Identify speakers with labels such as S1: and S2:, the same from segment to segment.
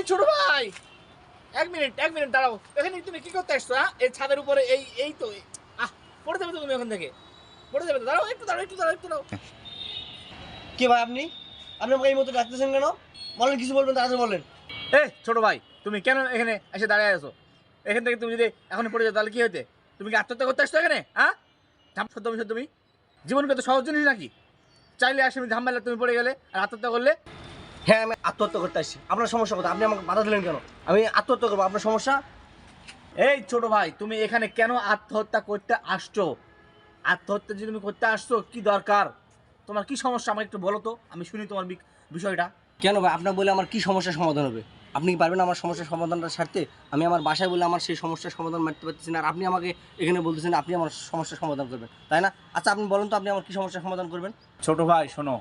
S1: এই ছোট ভাই। এক মিনিট এক মিনিট দাঁড়াও। এখানে তুমি কি করতে আসছো হ্যাঁ? এই ছাদের উপরে এই এই তো আহ পড়ে যাবে তো তুমি ওখান থেকে। পড়ে যাবে তো। দাঁড়াও একটু দাঁড়াও একটু দাঁড়াও একটু দাঁড়াও।
S2: কে ভাই আপনি? আপনি আমাকে এই মতো ডাকতেছেন কেন? বলেন কিছু বলবেন তাড়াতাড়ি বলেন।
S1: এই ছোট ভাই তুমি কেন এখানে এসে দাঁড়িয়ে আছো? এখান থেকে তুমি যদি এখন পড়ে যাও তাহলে কি হতে তুমি কি আত্মহত্যা করতে আসছো এখানে হ্যাঁ? ঝাম সত্য তুমি তুমি? জীবনকে তো সহজ জিনিস নাকি? চাইলে আসে ঝামেলা তুমি পড়ে গেলে আর আত্মহত্যা করলে
S2: হ্যাঁ আমি আত্মহত্যা করতে আসছি। আপনার সমস্যা কথা আপনি আমাকে বাধা দিলেন কেন? আমি আত্মহত্যা করব আপনার সমস্যা?
S1: এই ছোট ভাই তুমি এখানে কেন আত্মহত্যা করতে আসছো? আত্মহত্যা যদি তুমি করতে আসছো কি দরকার? তোমার কি সমস্যা? আমাকে একটু বলো তো আমি শুনি তোমার বিষয়টা।
S2: কেন ভাই? আপনার বলে আমার কি সমস্যার সমাধান হবে? আপনি কি পারবেন আমার সমস্যার সমাধানটা ছাড়তে আমি আমার বাসায় বলে আমার সেই সমস্যার সমাধান মারতে পারতেছি না আর আপনি আমাকে এখানে বলতেছেন আপনি আমার সমস্যার সমাধান করবেন তাই না? আচ্ছা আপনি বলুন তো আপনি আমার কি সমস্যার সমাধান করবেন?
S1: ছোট ভাই শোনো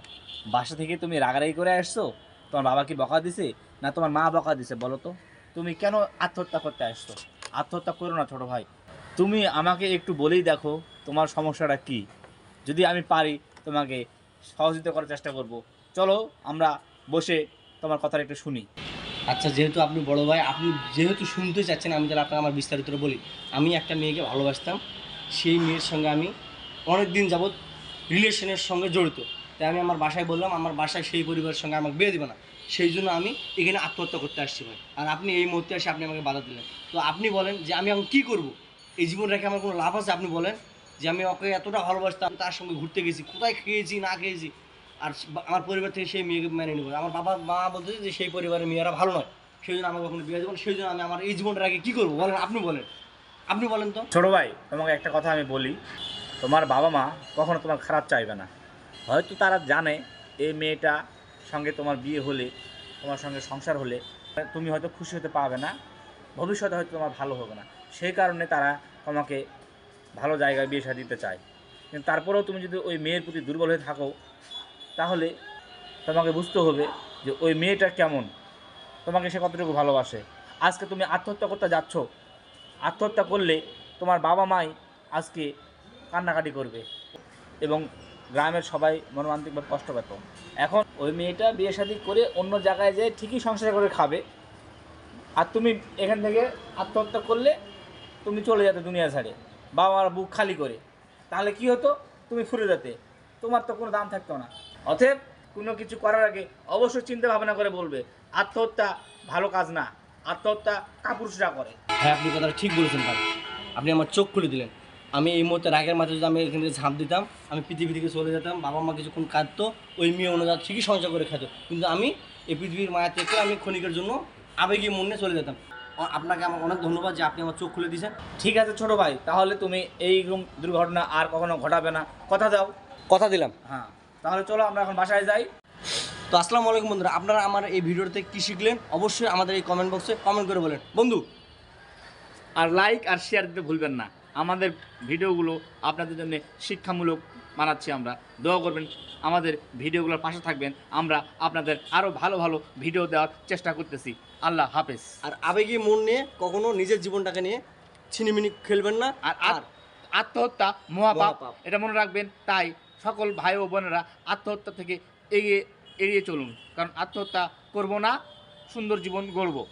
S1: বাসা থেকে তুমি রাগারাগি করে আসছো? তোমার বাবা কি বকা দিছে? না তোমার মা বকা দিছে, বলো তো? তুমি কেন আত্মহত্যা করতে আসছো? আত্মহত্যা করো না, ছোটো ভাই। তুমি আমাকে একটু বলেই দেখো তোমার সমস্যাটা কি। যদি আমি পারি, তোমাকে সহযোগিতা করার চেষ্টা করব। চলো, আমরা বসে তোমার কথাটা একটু শুনি।
S2: আচ্ছা যেহেতু আপনি বড় ভাই, আপনি যেহেতু শুনতে চাচ্ছেন, আমি তাহলে আপনাকে আমার বিস্তারিত বলি। আমি একটা মেয়েকে ভালোবাসতাম। সেই মেয়ের সঙ্গে আমি অনেক দিন যাবৎ রিলেশনের সঙ্গে জড়িত। তাই আমি আমার বাসায় বললাম, আমার বাসায় সেই পরিবারের সঙ্গে আমাকে বিয়ে দেবে না। সেই জন্য আমি এখানে আত্মহত্যা করতে আসছি ভাই। আর আপনি এই মুহূর্তে এসে আপনি আমাকে বাধা দিলেন। তো আপনি বলেন যে আমি এখন কী করব? এই জীবন রেখে আমার কোনো লাভ আছে? আপনি বলেন যে আমি ওকে এতটা ভালোবাসতাম, তার সঙ্গে ঘুরতে গেছি, কোথায় খেয়েছি, না খেয়েছি। আর আমার পরিবার থেকে সেই মেয়েকে মেনে নেব। আমার বাবা, মা বলতেছে যে সেই পরিবারের মেয়েরা ভালো নয়। সেই জন্য আমাকে কখনো বিয়ে দেবো সেই জন্য আমি আমার এই জীবনটা আগে কী করব? বলেন, আপনি বলেন। আপনি বলেন তো।
S1: ছোটো ভাই, তোমাকে একটা কথা আমি বলি। তোমার বাবা মা কখনো তোমার খারাপ চাইবে না। হয়তো তারা জানে এই মেয়েটা সঙ্গে তোমার বিয়ে হলে, তোমার সঙ্গে সংসার হলে, তুমি হয়তো খুশি হতে পারবে না, ভবিষ্যতে হয়তো তোমার ভালো হবে না। সেই কারণে তারা তোমাকে ভালো জায়গায় বিয়ে শাদী দিতে চায়। কিন্তু তারপরেও তুমি যদি ওই মেয়ের প্রতি দুর্বল হয়ে থাকো, তাহলে তোমাকে বুঝতে হবে যে ওই মেয়েটা কেমন, তোমাকে সে কতটুকু ভালোবাসে। আজকে তুমি আত্মহত্যা করতে যাচ্ছ, আত্মহত্যা করলে তোমার বাবা মাই আজকে কান্নাকাটি করবে। এবং গ্রামের সবাই মর্মান্তিকভাবে কষ্ট পেত। এখন ওই মেয়েটা বিয়ে শাদী করে অন্য জায়গায় যেয়ে ঠিকই সংসার করে খাবে। আর তুমি এখান থেকে আত্মহত্যা করলে তুমি চলে যেতে দুনিয়া ছাড়ে বাবা মার বুক খালি করে। তাহলে কি হতো? তুমি ফুরে যেতে। তোমার তো কোনো দাম থাকতো না। অতএব কোনো কিছু করার আগে অবশ্যই চিন্তা ভাবনা করে বলবে, আত্মহত্যা ভালো কাজ না। আত্মহত্যা কাপুরুষরা করে।
S2: হ্যাঁ আপনি কথাটা ঠিক বলেছেন ভাই। আপনি আমার চোখ খুলে দিলেন। আমি এই মুহূর্তে রাগের মাথায় যদি আমি এখান থেকে ঝাঁপ দিতাম আমি পৃথিবী থেকে চলে যেতাম বাবা মা কিছুক্ষণ কাঁদতো ওই মেয়ে অনুযায়ী ঠিকই সঞ্চয় করে খেত। কিন্তু আমি এই পৃথিবীর মায়া থেকে আমি ক্ষণিকের জন্য আবেগী মনে চলে যেতাম। আপনাকে আমার অনেক ধন্যবাদ যে আপনি আমার চোখ খুলে দিয়েছেন।
S1: ঠিক আছে ছোট ভাই তাহলে তুমি এইরকম দুর্ঘটনা আর কখনো ঘটাবে না। কথা দাও।
S2: কথা দিলাম।
S1: হ্যাঁ তাহলে চলো আমরা এখন বাসায় যাই।
S2: তো আসসালামু আলাইকুম বন্ধুরা আপনারা আমার এই ভিডিওতে কী শিখলেন? অবশ্যই আমাদের এই কমেন্ট বক্সে কমেন্ট করে বলেন। বন্ধু
S1: আর লাইক আর শেয়ার দিতে ভুলবেন না। আমাদের ভিডিওগুলো আপনাদের জন্য শিক্ষামূলক বানাচ্ছি আমরা। দোয়া করবেন আমাদের ভিডিওগুলোর পাশে থাকবেন। আমরা আপনাদের আরও ভালো ভালো ভিডিও দেওয়ার চেষ্টা করতেছি। আল্লাহ হাফেজ।
S2: আর আবেগী মন নিয়ে কখনো নিজের জীবনটাকে নিয়ে ছিনিমিনি খেলবেন না।
S1: আর আর আত্মহত্যা
S2: মহাপাপ।
S1: এটা মনে রাখবেন। তাই সকল ভাই ও বোনেরা আত্মহত্যা থেকে এগিয়ে এড়িয়ে চলুন। কারণ আত্মহত্যা করব না সুন্দর জীবন গড়ব।